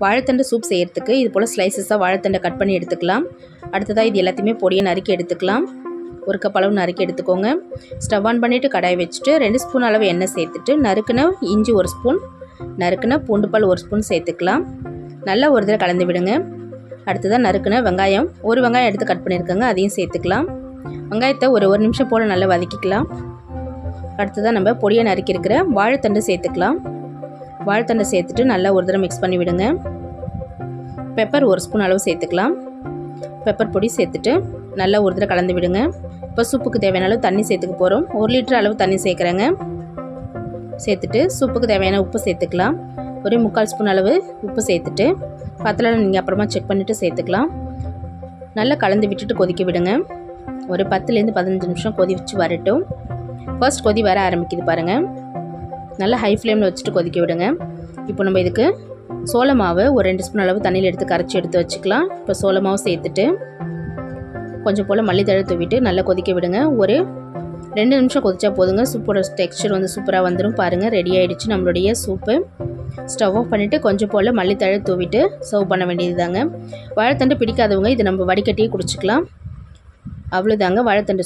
வாழைத்தண்டு சூப் செய்கிறதுக்கு இது போல் ஸ்லைசஸாக வாழைத்தண்டை கட் பண்ணி எடுத்துக்கலாம். அடுத்ததாக இது எல்லாத்தையுமே பொடியை நறுக்கி எடுத்துக்கலாம். ஒரு கப் அளவு நறுக்கி எடுத்துக்கோங்க. ஸ்டவ் ஆன் பண்ணிவிட்டு கடாயை வச்சுட்டு ரெண்டு ஸ்பூன் அளவு எண்ணெய் சேர்த்துட்டு நறுக்குன இஞ்சி ஒரு ஸ்பூன் நறுக்குன பூண்டு பால் ஒரு ஸ்பூன் சேர்த்துக்கலாம். நல்லா ஒரு தடவை கலந்து விடுங்க. அடுத்ததாக நறுக்குன வெங்காயம். ஒரு வெங்காயம் எடுத்து கட் பண்ணியிருக்கோங்க அதையும் சேர்த்துக்கலாம். வெங்காயத்தை ஒரு ஒரு நிமிஷம் போல் நல்லா வதக்கிக்கலாம். அடுத்ததாக நம்ம பொடியை நறுக்கியிருக்கிற வாழைத்தண்டு சேர்த்துக்கலாம். வாழ்த்தண்டை சேர்த்துட்டு நல்லா ஒரு தடவை மிக்ஸ் பண்ணி விடுங்க. பெப்பர் ஒரு ஸ்பூன் அளவு சேர்த்துக்கலாம். பெப்பர் பொடி சேர்த்துட்டு நல்லா ஒரு தடவை கலந்து விடுங்க. இப்போ சூப்புக்கு தேவையான அளவு தண்ணி சேர்த்துக்க போகிறோம் ஒரு லிட்டர் அளவு தண்ணி சேர்க்குறேங்க. சேர்த்துட்டு சூப்புக்கு தேவையான உப்பு சேர்த்துக்கலாம். ஒரே முக்கால் ஸ்பூன் அளவு உப்பு சேர்த்துட்டு பத்தலாம் நீங்கள் அப்புறமா செக் பண்ணிவிட்டு சேர்த்துக்கலாம். நல்லா கலந்து விட்டுட்டு கொதிக்க விடுங்க. ஒரு பத்துலேருந்து பதினஞ்சு நிமிஷம் கொதி வச்சு வரட்டும். ஃபர்ஸ்ட் கொதி வர ஆரம்பிக்குது பாருங்கள் நல்லா ஹை ஃப்ளேமில் வச்சுட்டு கொதிக்க விடுங்க. இப்போ நம்ம இதுக்கு சோள மாவு ஒரு ரெண்டு ஸ்பூன் அளவு தண்ணியில் எடுத்து கரைச்சி எடுத்து வச்சுக்கலாம். இப்போ சோள மாவு சேர்த்துட்டு கொஞ்சம் போல் மல்லித்தழை தூவிட்டு நல்லா கொதிக்க விடுங்க. ஒரு ரெண்டு நிமிஷம் கொதிச்சா போதுங்க. சூப்போட டெக்ஸ்சர் வந்து சூப்பராக வந்துடும் பாருங்கள் ரெடி ஆகிடுச்சு நம்மளுடைய சூப்பு. ஸ்டவ் ஆஃப் பண்ணிவிட்டு கொஞ்சம் போல் மல்லித்தழை தூவிட்டு சர்வ் பண்ண வேண்டியது தாங்க வாழைத்தண்டு பிடிக்காதவங்க இது நம்ம வடிகட்டியே குடிச்சிக்கலாம். அவ்வளோதாங்க வாழைத்தண்டு